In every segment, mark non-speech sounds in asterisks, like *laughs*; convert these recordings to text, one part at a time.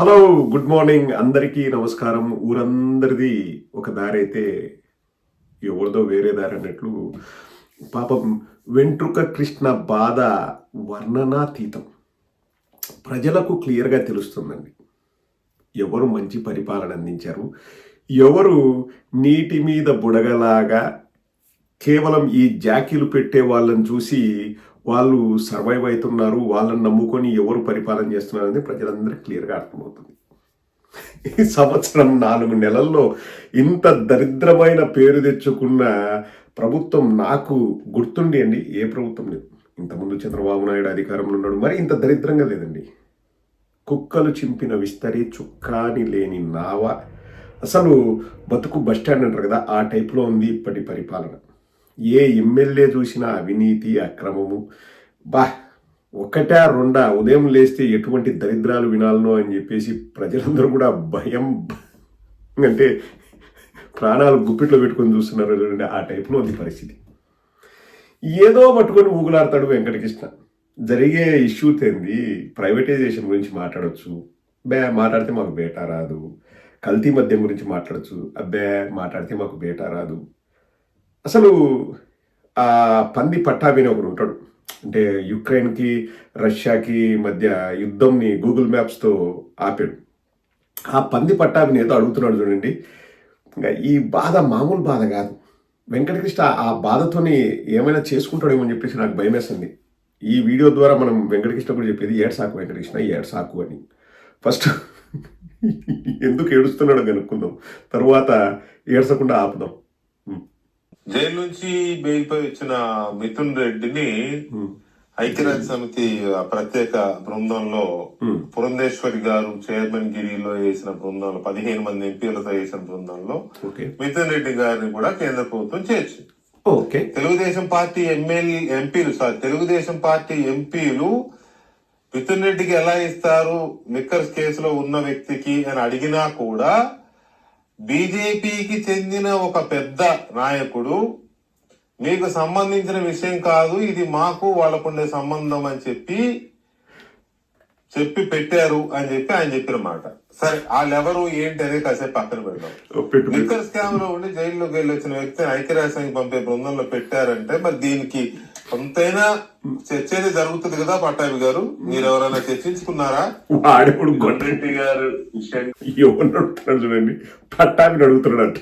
Hello good morning. అందరికీ నమస్కారం. ఊరందరిది ఒక దారి అయితే ఎవరిదో వేరే దారి అన్నట్లు పాపం వెంట్రుక కృష్ణ బాధ వర్ణనాతీతం. ప్రజలకు క్లియర్గా తెలుస్తుందండి. ఎవరు మంచి పరిపాలన అందించారు? ఎవరు నీటి మీద బుడగలాగా కేవలం ఈ జాకీలు పెట్టే వాళ్ళని చూసి వాళ్ళు సర్వైవ్ అవుతున్నారు వాళ్ళని నమ్ముకొని ఎవరు పరిపాలన చేస్తున్నారు అనేది ప్రజలందరికీ క్లియర్గా అర్థమవుతుంది. ఈ సంవత్సరం నాలుగు నెలల్లో ఇంత దరిద్రమైన పేరు తెచ్చుకున్న ప్రభుత్వం నాకు గుర్తుండి అండి ఏ ప్రభుత్వం లేదు. ఇంతకుముందు చంద్రబాబు నాయుడు అధికారంలో ఉన్నాడు మరి ఇంత దరిద్రంగా లేదండి. కుక్కలు చింపిన విస్తరి చుక్కాని లేని నావ. అసలు బతుకు బస్టాండ్ అంటారు కదా ఆ టైప్లో ఉంది ఇప్పటి పరిపాలన. ఏ ఎమ్మెల్యే చూసినా అవినీతి అక్రమము? బా ఒకటా రెండా? ఉదయం లేస్తే ఎటువంటి దరిద్రాలు వినాలనో అని చెప్పేసి ప్రజలందరూ కూడా భయం. అంటే ప్రాణాలు గుప్పిట్లో పెట్టుకొని చూస్తున్నారు చూడండి ఆ టైప్లో ఉంది పరిస్థితి. ఏదో పట్టుకొని ఊగులాడతాడు వెంకటకృష్ణ. జరిగే ఇష్యూ తెంది ప్రైవేటైజేషన్ గురించి మాట్లాడొచ్చు. బే మాట్లాడితే మాకు బేటా రాదు. కల్తీ మద్యం గురించి మాట్లాడచ్చు. అబ్బే మాట్లాడితే మాకు బేటా రాదు. అసలు ఆ పంది పట్టాభిని ఒకడు ఉంటాడు. అంటే యుక్రెయిన్కి రష్యాకి మధ్య యుద్ధంని గూగుల్ మ్యాప్స్తో ఆపాడు. ఆ పంది పట్టాభిని ఏదో అడుగుతున్నాడు చూడండి. ఈ బాధ మామూలు బాధ కాదు. వెంకటకృష్ణ ఆ బాధతోని ఏమైనా చేసుకుంటాడేమో అని చెప్పేసి నాకు భయమేస్తుంది ఈ వీడియో ద్వారా మనం వెంకటకృష్ణ కూడా చెప్పేది ఏడు సాకు వెంకటకృష్ణ ఏడు సాకు అని. ఫస్ట్ *laughs* ఎందుకు ఏడుస్తున్నాడో కనుక్కుందాం. తర్వాత ఏడ్చకుండా ఆపుదాం. జైలు నుంచి బెయిల్ పై వచ్చిన మిథున్ రెడ్డిని ఐక్యరాజ్య సమితి ప్రత్యేక బృందంలో. పురంధేశ్వరి గారు చైర్మన్ గిరిలో వేసిన బృందంలో పదిహేను మంది ఎంపీలతో వేసిన బృందంలో మిథున్ రెడ్డి గారిని కూడా కేంద్ర ప్రభుత్వం చేర్చింది. ఓకే. తెలుగుదేశం పార్టీ ఎమ్మెల్యే ఎంపీలు సారీ తెలుగుదేశం పార్టీ ఎంపీలు మిథున్ రెడ్డికి ఎలా ఇస్తారు మిక్కర్స్ కేసులో ఉన్న వ్యక్తికి అని అడిగినా కూడా బీజేపీకి చెందిన ఒక పెద్ద నాయకుడు. మీకు సంబంధించిన విషయం కాదు ఇది మాకు వాళ్ళకుండే సంబంధం అని చెప్పి చెప్పి పెట్టారు అని చెప్పి ఆయన చెప్పిన మాట. సరే వాళ్ళెవరు ఏంటి అనేది కాసేపు పక్కన పెడదాం. లిక్కర్ స్కామ్లో ఉండి జైల్లోకి వెళ్ళి వచ్చిన వ్యక్తిని ఐక్యరాజ్యానికి పంపే బృందంలో పెట్టారంటే మరి దీనికి కొంతైనా చర్చ అనేది జరుగుతుంది కదా పట్టాభి గారు? మీరు ఎవరైనా చర్చించుకున్నారా? వాడెప్పుడు గొడ్డ గారు ఎవరిని అడుగుతున్నాడు చూడండి. పట్టాభిని అడుగుతున్నాడు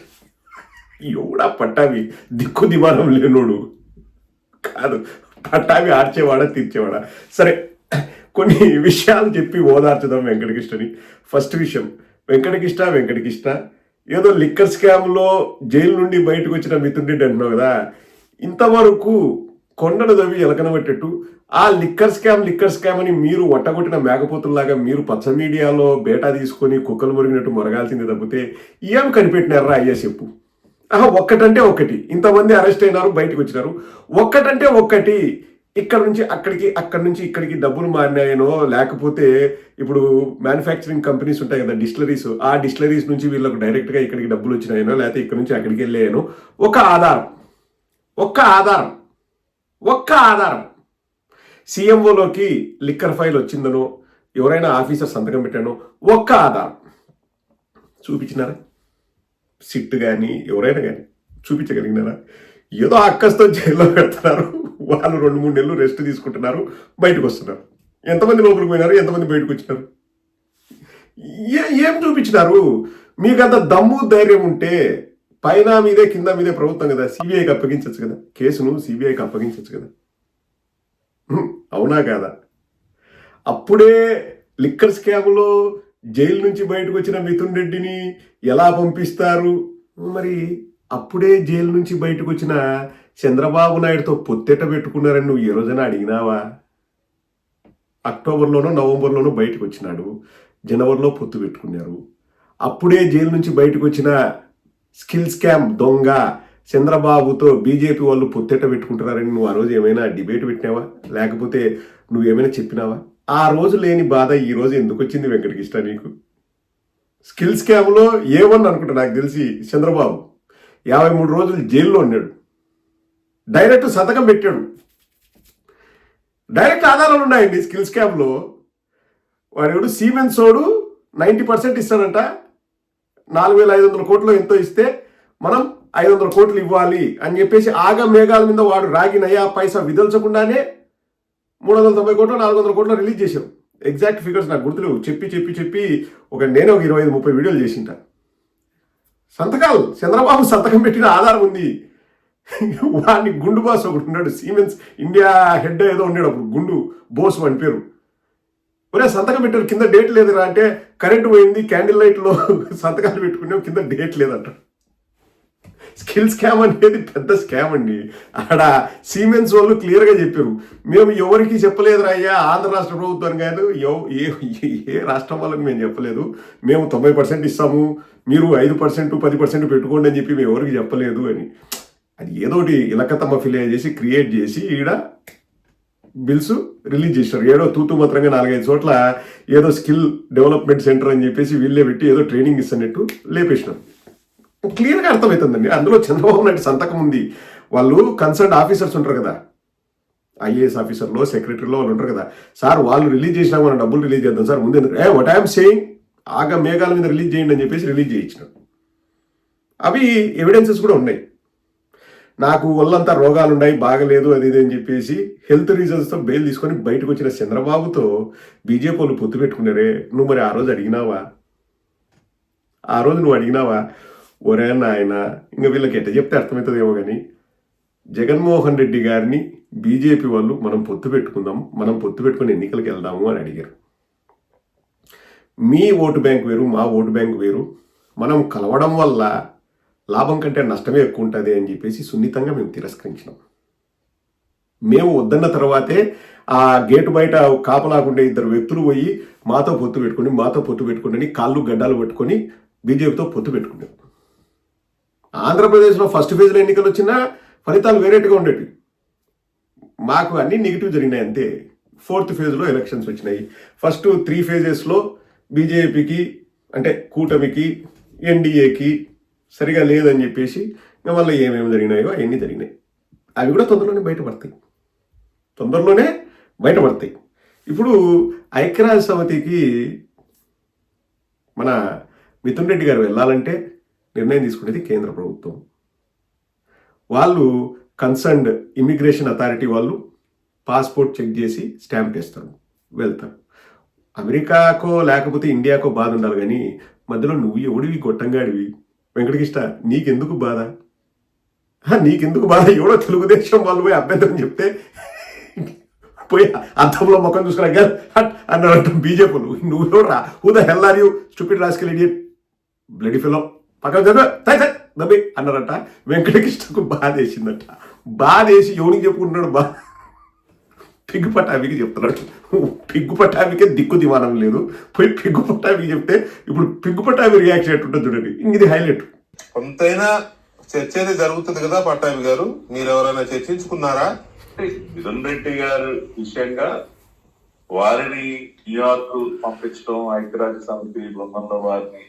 ఎవడా పట్టాభి? దిక్కు దివానం లేనోడు. కాదు పట్టాభి ఆర్చేవాడా తీర్చేవాడా? సరే కొన్ని విషయాలు చెప్పి ఓదార్చుదాం వెంకటకృష్ణని. ఫస్ట్ విషయం వెంకటకృష్ణ వెంకటకృష్ణ ఏదో లిక్కర్ స్కామ్లో జైలు నుండి బయటకు వచ్చిన మిత్రుడి అంటున్నావు కదా. ఇంతవరకు కొండను దవ్వి ఎలకనబెట్టేట్టు ఆ లిక్కర్ స్కామ్ లిక్కర్ స్కామ్ అని మీరు వట్టగొట్టిన మేకపోతుల్లాగా మీరు పచ్చ మీడియాలో బేటా తీసుకొని కుక్కలు మురిగినట్టు మొరగాల్సింది తప్పితే ఏం కనిపెట్టినారా అయ్యా చెప్పు. ఆహా ఒక్కటంటే ఒక్కటి. ఇంతమంది అరెస్ట్ అయినారు బయటకు వచ్చినారు. ఒక్కటంటే ఒక్కటి. ఇక్కడ నుంచి అక్కడికి అక్కడి నుంచి ఇక్కడికి డబ్బులు మారినాయనో లేకపోతే ఇప్పుడు మ్యానుఫ్యాక్చరింగ్ కంపెనీస్ ఉంటాయి కదా డిస్టిలరీస్ ఆ డిస్టిలరీస్ నుంచి వీళ్ళకు డైరెక్ట్గా ఇక్కడికి డబ్బులు వచ్చినాయనో లేకపోతే ఇక్కడ నుంచి అక్కడికి వెళ్ళాయనో ఒక ఆధారం. ఒక్క ఆధారం. ఒక్క ఆధారం. సీఎంఓలోకి లిక్కర్ ఫైల్ వచ్చిందనో ఎవరైనా ఆఫీసర్ సంతకం పెట్టానో ఒక్క ఆధారం. చూపించినారా? సిట్ కానీ ఎవరైనా కానీ చూపించగలిగినారా? ఏదో అక్కస్తో జైల్లో పెడుతున్నారు. వాళ్ళు రెండు మూడు నెలలు రెస్ట్ తీసుకుంటున్నారు బయటకు వస్తున్నారు. ఎంతమంది లోపలికి పోయినారు ఎంతమంది బయటకు వచ్చినారు? ఏ- ఏం చూపించినారు? మీకు అంత దమ్ము ధైర్యం ఉంటే పైన మీదే కింద మీదే ప్రభుత్వం కదా. సిబిఐకి అప్పగించవచ్చు కదా. కేసును సిబిఐకి అప్పగించవచ్చు కదా. అవునా కాదా? అప్పుడే లిక్కర్ స్కామ్లో జైలు నుంచి బయటకు వచ్చిన మిథున్ రెడ్డిని ఎలా పంపిస్తారు? మరి అప్పుడే జైలు నుంచి బయటకు వచ్చిన చంద్రబాబు నాయుడుతో పొత్తెట పెట్టుకున్నారని నువ్వు ఈ రోజున అడిగినావా? అక్టోబర్లోనో నవంబర్లోనో బయటకు వచ్చినాడు. జనవరిలో పొత్తు పెట్టుకున్నారు. అప్పుడే జైలు నుంచి బయటకు వచ్చిన స్కిల్ స్కామ్ దొంగ చంద్రబాబుతో బీజేపీ వాళ్ళు పొత్తెట పెట్టుకుంటున్నారని నువ్వు ఆ రోజు ఏమైనా డిబేట్ పెట్టినావా? లేకపోతే నువ్వు ఏమైనా చెప్పినావా? ఆ రోజు లేని బాధ ఈ రోజు ఎందుకు వచ్చింది వెంకటకృష్ణ నీకు? స్కిల్ స్కామ్లో ఏమని అనుకుంటా నాకు తెలిసి చంద్రబాబు. యాభై మూడు రోజులు జైల్లో ఉన్నాడు. డైరెక్ట్ సంతకం పెట్టాడు. డైరెక్ట్ ఆధారాలు ఉన్నాయండి స్కిల్ స్కామ్లో వాడెవడు సీమెన్సోడు నైంటీ పర్సెంట్ ఇస్తాడంట. నాలుగు వేల ఐదు వందల కోట్లు ఎంతో ఇస్తే మనం ఐదు వందల కోట్లు ఇవ్వాలి అని చెప్పేసి ఆగ మేఘాల మీద వాడు రాగి నయా పైసా విదల్చకుండానే మూడు వందల తొంభై కోట్లు నాలుగు వందల కోట్లు రిలీజ్ చేశారు. ఎగ్జాక్ట్ ఫిగర్స్ నాకు గుర్తులేవు. చెప్పి చెప్పి చెప్పి ఒక నేనే ఒక ఇరవై ఐదు ముప్పై వీడియోలు చేసింట. సంతకాలు. చంద్రబాబు సంతకం పెట్టిన ఆధారం ఉంది. వాడిని గుండు బాస్ ఒకటి ఉన్నాడు. సీమెన్స్ ఇండియా హెడ్ ఏదో ఉన్నాడు అప్పుడు. గుండు బోస్ అని పేరు. ఒరే సంతకం పెట్టారు కింద డేట్ లేదురా అంటే కరెంట్ పోయింది క్యాండిల్ లైట్లో *laughs* సంతకాలు పెట్టుకున్నాం కింద డేట్ లేదంట. స్కిల్ స్కామ్ అనేది పెద్ద స్కామ్ అండి. ఆడ సీమెన్స్ వాళ్ళు క్లియర్గా చెప్పారు. మేము ఎవరికి చెప్పలేదురా అయ్యా ఆంధ్ర రాష్ట్ర ప్రభుత్వం కాదు ఏ ఏ- రాష్ట్రం వాళ్ళకి మేము చెప్పలేదు. మేము తొంభై పర్సెంట్ ఇస్తాము మీరు ఐదు పర్సెంట్ పది పర్సెంట్ పెట్టుకోండి అని చెప్పి మేము ఎవరికి చెప్పలేదు అని. అది ఏదోటి ఇలకతమ్మ ఫిలే చేసి క్రియేట్ చేసి ఈడ బిల్స్ రిలీజ్ చేశారు. ఏదో తూతు మాత్రంగా నాలుగైదు చోట్ల ఏదో స్కిల్ డెవలప్మెంట్ సెంటర్ అని చెప్పేసి వీళ్ళే పెట్టి ఏదో ట్రైనింగ్ ఇస్తున్నట్టు లేపేసినారు క్లియర్గా అర్థమవుతుందండి. అందులో చంద్రబాబు నాయుడు సంతకం ఉంది. వాళ్ళు కన్సర్న్ ఆఫీసర్స్ ఉంటారు కదా. ఐఏఎస్ ఆఫీసర్లో సెక్రటరీలో వాళ్ళు ఉంటారు కదా. సార్ వాళ్ళు రిలీజ్ చేసినా మనం డబ్బులు రిలీజ్ చేద్దాం సార్. ముందు ఏ వాట్ ఐఎమ్ సేయింగ్ ఆగ మేఘాల మీద రిలీజ్ చేయండి అని చెప్పేసి రిలీజ్ చేయించినారు అవి ఎవిడెన్సెస్ కూడా ఉన్నాయి. నాకు ఒళ్ళంతా రోగాలు ఉన్నాయి బాగలేదు అది ఇది అని చెప్పేసి హెల్త్ రీజన్స్తో బెయిల్ తీసుకొని బయటకు వచ్చిన చంద్రబాబుతో బీజేపీ వాళ్ళు పొత్తు పెట్టుకున్నారే నువ్వు మరి ఆ రోజు అడిగినావా? ఆ రోజు నువ్వు అడిగినావా? ఒరే నాయన ఇంకా వీళ్ళకి ఎట్ట చెప్తే అర్థమవుతుందేమో కానీ జగన్మోహన్ రెడ్డి గారిని బీజేపీ వాళ్ళు మనం పొత్తు పెట్టుకుందాం మనం పొత్తు పెట్టుకుని ఎన్నికలకు వెళ్దాము అని అడిగారు. మీ ఓటు బ్యాంక్ వేరు మా ఓటు బ్యాంక్ వేరు మనం కలవడం వల్ల లాభం కంటే నష్టమే ఎక్కువ ఉంటుంది అని చెప్పేసి సున్నితంగా మేము తిరస్కరించినాం. మేము వద్దన్న తర్వాతే ఆ గేటు బయట కాపలాకుండే ఇద్దరు వ్యక్తులు పోయి మాతో పొత్తు పెట్టుకుని మాతో పొత్తు పెట్టుకుని కాళ్ళు గడ్డాలు పట్టుకొని బీజేపీతో పొత్తు పెట్టుకున్నాం ఆంధ్రప్రదేశ్లో ఫస్ట్ ఫేజ్లో ఎన్నికలు వచ్చినా ఫలితాలు వేరేట్టుగా ఉండేవి. మాకు అన్నీ నెగిటివ్ జరిగినాయి అంతే. ఫోర్త్ ఫేజ్లో ఎలక్షన్స్ వచ్చినాయి. ఫస్ట్ త్రీ ఫేజెస్లో బీజేపీకి అంటే కూటమికి ఎన్డీఏకి సరిగా లేదని చెప్పేసి ఇంకా మళ్ళీ ఏమేమి జరిగినాయో అవన్నీ జరిగినాయి. అవి కూడా తొందరలోనే బయటపడతాయి. తొందరలోనే బయటపడతాయి. ఇప్పుడు ఐక్యరాజ్య సమితికి మన మిథున్ రెడ్డి గారు వెళ్ళాలంటే నిర్ణయం తీసుకునేది కేంద్ర ప్రభుత్వం. వాళ్ళు కన్సర్న్డ్ ఇమిగ్రేషన్ అథారిటీ వాళ్ళు పాస్పోర్ట్ చెక్ చేసి స్టాంప్ చేస్తారు వెళ్తారు. అమెరికాకో లేకపోతే ఇండియాకో బాధ ఉండాలి కానీ మధ్యలో నువ్వు ఎవడివి? గొట్టంగాడివి? వెంకటకృష్ణ నీకెందుకు బాధ? నీకెందుకు బాధ? ఎవడో తెలుగుదేశం వాళ్ళు పోయి అభ్యంతరం చెప్తే పోయి అర్థంలో ముఖం చూసుకున్నా గారు హట్ అన్నారంట బీజేపీలు నువ్వు రా who the hell are you stupid rascal idiot bloody fellow పక్కన చదివా తై తై దబ్బి అన్నారట వెంకటకృష్ణకు బాధ వేసిందట బాధ వేసి ఎవరికి చెప్పుకుంటున్నాడు? బా పిగ్గు పట్టాభికి చెప్తున్నాడు. పిగ్గు పట్టాభికే దిక్కు దివానం లేదు. పోయి పిగ్గు పట్టాభికి చెప్తే ఇప్పుడు పిగ్గు పట్టాభి రియాక్షన్ ఎట్టుంటుంది చూడండి. ఇంక ఇది హైలైట్ కొంతైనా చర్చ అయితే జరుగుతుంది కదా పట్టాభి గారు? మీరు ఎవరైనా చర్చించుకున్నారా? మిథున్ రెడ్డి గారు విషయంగా వారిని న్యూయార్క్ పంపించడం ఐక్యరాజ్య సమితి బృందంలో వారిని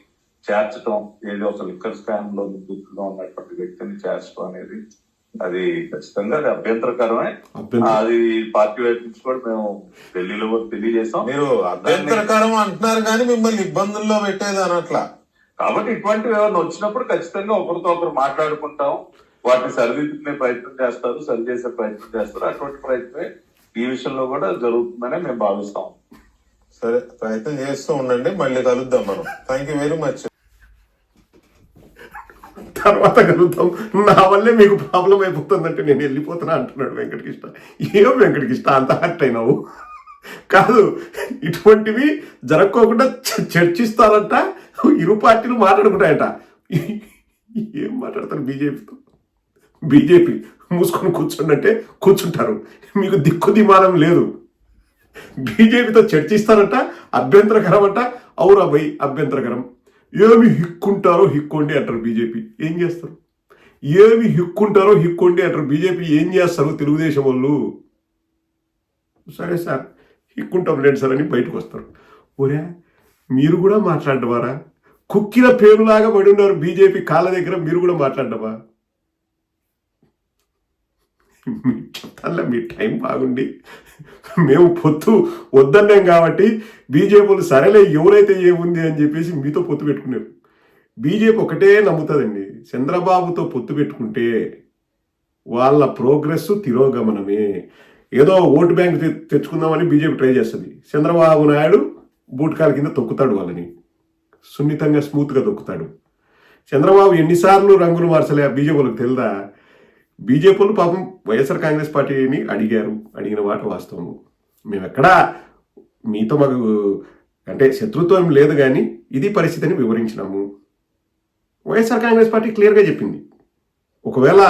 చేర్చడం ఏది ఒక లిక్కర్ స్కామ్లో నిందితులుగా ఉన్నటువంటి వ్యక్తిని చేర్చడం అనేది అది ఖచ్చితంగా అది అభ్యంతరకరమే. అభ్యంతరం అది పార్టీ వైపు నుంచి కూడా మేము ఢిల్లీలో కూడా తెలియజేసాం మీరు అభ్యంతరకరం అంటున్నారు కానీ మిమ్మల్ని ఇబ్బందుల్లో పెట్టేది అనట్లా. కాబట్టి ఇటువంటివి ఏమైనా వచ్చినప్పుడు ఖచ్చితంగా ఒకరితో ఒకరు మాట్లాడుకుంటాం. వాటిని సరిదిద్దుకునే ప్రయత్నం చేస్తారు సరి చేసే ప్రయత్నం చేస్తారు. అటువంటి ప్రయత్నమే ఈ విషయంలో కూడా జరుగుతుందని మేము భావిస్తాం. సరే ప్రయత్నం చేస్తూ ఉండండి. మళ్ళీ కలుద్దాం మనం. థ్యాంక్ యూ వెరీ మచ్ తర్వాత కలుగుతాం నా వల్లే మీకు ప్రాబ్లం అయిపోతుందంటే నేను వెళ్ళిపోతున్నా అంటున్నాడు వెంకటకృష్ణ. ఏం వెంకటకృష్ణ? అంత హర్ట్ అయినావు? కాదు ఇటువంటివి జరక్కోకుండా చర్చిస్తారంట. ఇరు పార్టీలు మాట్లాడుకుంటాయట. ఏం మాట్లాడతారు బీజేపీతో? బీజేపీ మూసుకొని కూర్చోండి అంటే కూర్చుంటారు. మీకు దిక్కు దిమానం లేదు. బీజేపీతో చర్చిస్తారంట అభ్యంతరకరం అంట అవురా భయ్ అభ్యంతరకరం. ఏమి హిక్కుంటారో హిక్కోండి అంటారు బీజేపీ. ఏం చేస్తారు? ఏమి హిక్కుంటారో హిక్కోండి అంటారు బీజేపీ. ఏం చేస్తారు తెలుగుదేశం వాళ్ళు? సరే సార్ హిక్కుంటాం లేండి సార్ అని బయటకు వస్తారు. ఒరే మీరు కూడా మాట్లాడవారా కుక్కిన పేరులాగా పడి ఉన్నారు బీజేపీ కాళ్ళ దగ్గర మీరు కూడా మాట్లాడవా మీకు చెప్తానులే మీ టైం బాగుండి. మేము పొత్తు వద్దన్నాం కాబట్టి బీజేపీలు సరేలే ఎవరైతే ఏముంది అని చెప్పేసి మీతో పొత్తు పెట్టుకున్నారు. బీజేపీ ఒకటే నమ్ముతుందండి. చంద్రబాబుతో పొత్తు పెట్టుకుంటే వాళ్ళ ప్రోగ్రెస్ తిరోగమనమే. ఏదో ఓటు బ్యాంక్ తె- తెచ్చుకుందామని బీజేపీ ట్రై చేస్తుంది. చంద్రబాబు నాయుడు బూట్కాల కింద తొక్కుతాడు వాళ్ళని. సున్నితంగా స్మూత్గా తొక్కుతాడు. చంద్రబాబు ఎన్నిసార్లు రంగులు మార్చలే బీజేపీలకు తెలుదా? బీజేపీలు పాపం వైఎస్ఆర్ కాంగ్రెస్ పార్టీని అడిగారు. అడిగిన మాట వాస్తవము. మేము ఎక్కడా మీతో మాకు అంటే శత్రుత్వం లేదు కానీ ఇది పరిస్థితిని వివరించినాము. వైఎస్ఆర్ కాంగ్రెస్ పార్టీ క్లియర్గా చెప్పింది. ఒకవేళ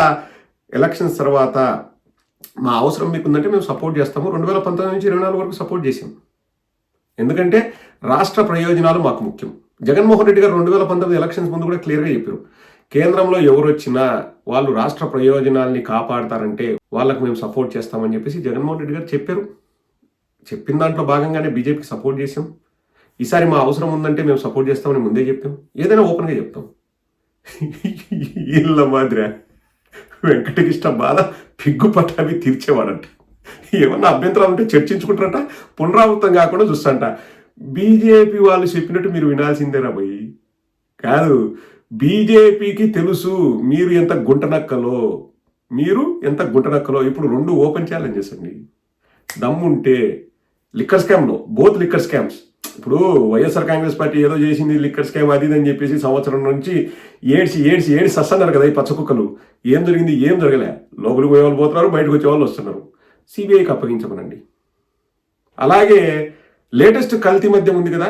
ఎలక్షన్స్ తర్వాత మా అవసరం మీకు ఉందంటే మేము సపోర్ట్ చేస్తాము. రెండు వేల పంతొమ్మిది నుంచి ఇరవై నాలుగు వరకు సపోర్ట్ చేసాం ఎందుకంటే రాష్ట్ర ప్రయోజనాలు మాకు ముఖ్యం. జగన్మోహన్ రెడ్డి గారు రెండు వేల పంతొమ్మిది ఎలక్షన్స్ ముందు కూడా క్లియర్గా చెప్పారు. కేంద్రంలో ఎవరు వచ్చినా వాళ్ళు రాష్ట్ర ప్రయోజనాల్ని కాపాడతారంటే వాళ్ళకు మేము సపోర్ట్ చేస్తామని చెప్పేసి జగన్మోహన్ రెడ్డి గారు చెప్పారు. చెప్పిన దాంట్లో భాగంగానే బీజేపీకి సపోర్ట్ చేసాం ఈసారి మా అవసరం ఉందంటే మేము సపోర్ట్ చేస్తామని ముందే చెప్పాం. ఏదైనా ఓపెన్గా చెప్తాం. *laughs* ఇళ్ళ మాదిరి. వెంకటకృష్ణ బాధ పిగ్గు పట్టావి తీర్చేవాడంట. ఏమన్నా అభ్యంతరాలు ఉంటే చర్చించుకుంటారట పునరావృతం కాకుండా చూస్తాంట. బీజేపీ వాళ్ళు చెప్పినట్టు మీరు వినాల్సిందేనా పోయి కాదు బీజేపీకి తెలుసు మీరు ఎంత గుంటనక్కలో. మీరు ఎంత గుంటనక్కలో. ఇప్పుడు రెండు ఓపెన్ ఛాలెంజెస్ చేసండి దమ్ముంటే లిక్కర్ స్కామ్లో బోత్ లిక్కర్ స్కామ్స్ ఇప్పుడు వైఎస్ఆర్ కాంగ్రెస్ పార్టీ ఏదో చేసింది లిక్కర్ స్కామ్ అది ఇది అని చెప్పేసి సంవత్సరం నుంచి ఏడ్చి ఏడ్చి ఏడ్చి సస్తున్నారు కదా ఈ పచ్చ కుక్కలు. ఏం జరిగింది ఏం జరగలే. లోపలికి పోయే వాళ్ళు పోతున్నారు బయటకు వచ్చే వాళ్ళు వస్తున్నారు. సిబిఐకి అప్పగించమనండి. అలాగే లేటెస్ట్ కల్తీ మద్యం ఉంది కదా.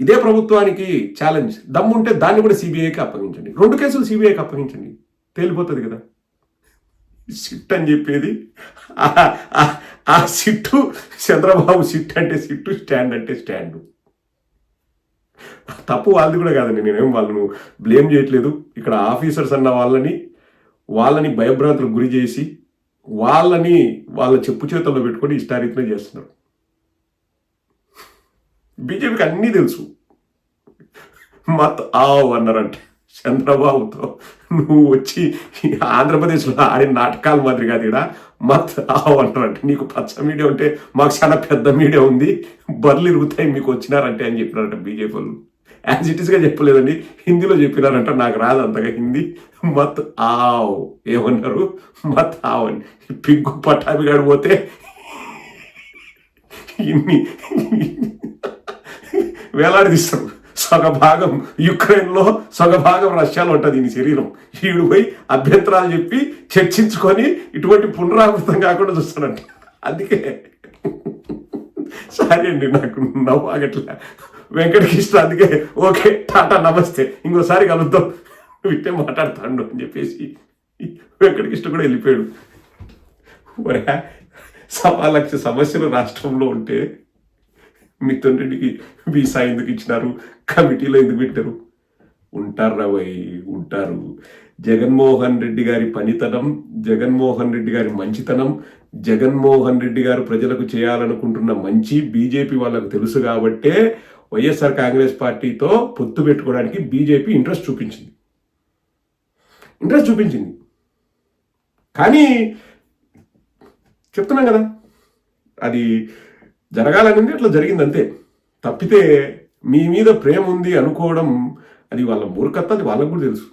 ఇదే ప్రభుత్వానికి ఛాలెంజ్ దమ్ముంటే దాన్ని కూడా సిబిఐకి అప్పగించండి. రెండు కేసులు సిబిఐకి అప్పగించండి. తేలిపోతుంది కదా. సిట్ అని చెప్పేది. ఆ- సిట్టు చంద్రబాబు సిట్ అంటే సిట్టు స్టాండ్ అంటే స్టాండ్. తప్పు వాళ్ళది కూడా కాదండి. నేనేం వాళ్ళను బ్లేమ్ చేయట్లేదు. ఇక్కడ ఆఫీసర్స్ అన్న వాళ్ళని వాళ్ళని భయభ్రాంతులకు గురి చేసి వాళ్ళని వాళ్ళ చెప్పు చేతుల్లో పెట్టుకొని ఇష్టారీతిలో చేస్తున్నారు. బీజేపీకి అన్నీ తెలుసు. మత్ ఆవ్ అన్నారంటే చంద్రబాబుతో నువ్వు వచ్చి ఆంధ్రప్రదేశ్లో ఆడిన నాటకాల మాదిరి కాదు ఇక్కడ మత్ ఆవ్ అంటారంటే నీకు పచ్చ మీడియా ఉంటే మాకు చాలా పెద్ద మీడియా ఉంది బర్లు ఇరుగుతాయి మీకు వచ్చినారంటే అని చెప్పినారంట బీజేపీ వాళ్ళు. యాజ్ ఇట్ ఈస్గా చెప్పలేదండి. హిందీలో చెప్పినారంట నాకు రాదు అంతగా హిందీ. మత్ ఆవ్ ఏమన్నారు? మత్ ఆవ్ అని. పిగ్గు పట్టాభి పోతే ఇన్ని వేలాడదీస్తారు. సగ భాగం యుక్రెయిన్లో సగ భాగం రష్యాలో ఉంటుంది ఈయన శరీరం. ఈడు పోయి అభ్యంతరాలు చెప్పి చర్చించుకొని ఇటువంటి పునరావృతం కాకుండా చూస్తాడంట. అందుకే సరే అండి నాకు నవ్వు ఆగట్లే వెంకటకృష్ణ అందుకే ఓకే టాటా నమస్తే. ఇంకోసారి కలుద్దాం. విట్టే మాట్లాడతాడు అని చెప్పేసి వెంకటకృష్ణ కూడా వెళ్ళిపోయాడు. ఒరే, సవా లక్ష సమస్యలు రాష్ట్రంలో ఉంటే మిథున్ రెడ్డికి వీసా ఎందుకు ఇచ్చినారు? కమిటీలో ఎందుకు పెట్టారు? ఉంటారు రాబోయ్ ఉంటారు. జగన్మోహన్ రెడ్డి గారి పనితనం జగన్మోహన్ రెడ్డి గారి మంచితనం జగన్మోహన్ రెడ్డి గారు ప్రజలకు చేయాలనుకుంటున్న మంచి బీజేపీ వాళ్ళకు తెలుసు కాబట్టే వైఎస్ఆర్ కాంగ్రెస్ పార్టీతో పొత్తు పెట్టుకోవడానికి బీజేపీ ఇంట్రెస్ట్ చూపించింది. ఇంట్రెస్ట్ చూపించింది. కానీ చెప్తున్నాం కదా అది జరగాలనింది అట్లా జరిగింది అంతే తప్పితే మీ మీద ప్రేమ ఉంది అనుకోవడం అది వాళ్ళ మూర్ఖత్వం అది వాళ్ళకు కూడా తెలుసు.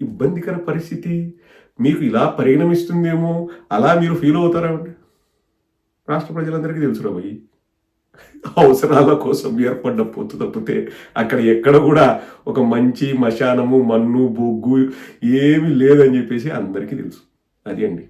ఇబ్బందికర పరిస్థితి. మీకు ఇలా పరిణమిస్తుందేమో అలా మీరు ఫీల్ అవుతారండి రాష్ట్ర ప్రజలందరికీ తెలుసు రాబోయి అవసరాల కోసం ఏర్పడ్డ పొత్తు తప్పితే అక్కడ ఎక్కడ కూడా ఒక మంచి మశానము మన్ను బొగ్గు ఏమీ లేదని చెప్పేసి అందరికీ తెలుసు. అది అండి.